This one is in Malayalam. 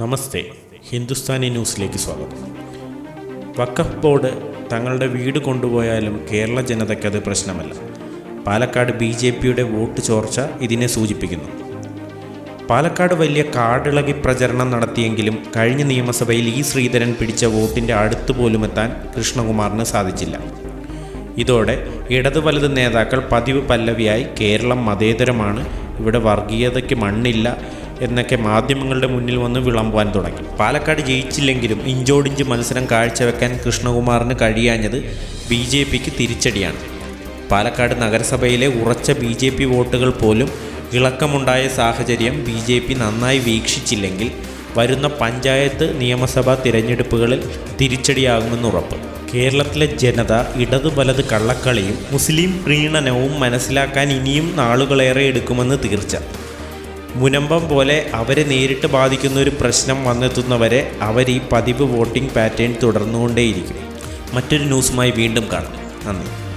നമസ്തേ ഹിന്ദുസ്ഥാനി ന്യൂസിലേക്ക് സ്വാഗതം. വക്കഫ് ബോർഡ് തങ്ങളുടെ വീട് കൊണ്ടുപോയാലും കേരള ജനതയ്ക്ക് ജനതയ്ക്കത് പ്രശ്നമല്ല. പാലക്കാട് ബി ജെ പിയുടെ വോട്ട് ചോർച്ച ഇതിനെ സൂചിപ്പിക്കുന്നു. പാലക്കാട് വലിയ കാടിളകി പ്രചരണം നടത്തിയെങ്കിലും കഴിഞ്ഞ നിയമസഭയിൽ ഈ ശ്രീധരൻ പിടിച്ച വോട്ടിന്റെ അടുത്ത് പോലും എത്താൻ കൃഷ്ണകുമാറിന് സാധിച്ചില്ല. ഇതോടെ ഇടത് വലത് നേതാക്കൾ പതിവ് പല്ലവിയായി കേരളം മതേതരമാണ്. ഇവിടെ വർഗീയതയ്ക്ക് മണ്ണില്ല. എന്നൊക്കെ മാധ്യമങ്ങളുടെ മുന്നിൽ വന്ന് വിളമ്പുവാൻ തുടങ്ങി. പാലക്കാട് ജയിച്ചില്ലെങ്കിലും ഇഞ്ചോടിഞ്ച് മത്സരം കാഴ്ചവെക്കാൻ കൃഷ്ണകുമാറിന് കഴിയാഞ്ഞത് ബി ജെ പിക്ക് തിരിച്ചടിയാണ്. പാലക്കാട് നഗരസഭയിലെ ഉറച്ച ബി ജെ പി വോട്ടുകൾ പോലും ഇളക്കമുണ്ടായ സാഹചര്യം ബി ജെ പി നന്നായി വീക്ഷിച്ചില്ലെങ്കിൽ വരുന്ന പഞ്ചായത്ത് നിയമസഭാ തിരഞ്ഞെടുപ്പുകളിൽ തിരിച്ചടിയാകുമെന്ന് ഉറപ്പ്. കേരളത്തിലെ ജനത ഇടതു വലത് കള്ളക്കളിയും മുസ്ലിം പ്രീണനവും മനസ്സിലാക്കാൻ ഇനിയും നാളുകളേറെ എടുക്കുമെന്ന് തീർച്ച. മുനമ്പം പോലെ അവരെ നേരിട്ട് ബാധിക്കുന്ന ഒരു പ്രശ്നം വന്നെത്തുന്നവരെ അവർ ഈ പതിവ് വോട്ടിംഗ് പാറ്റേൺ തുടർന്നുകൊണ്ടേയിരിക്കും. മറ്റൊരു ന്യൂസുമായി വീണ്ടും കാണാം. നന്ദി.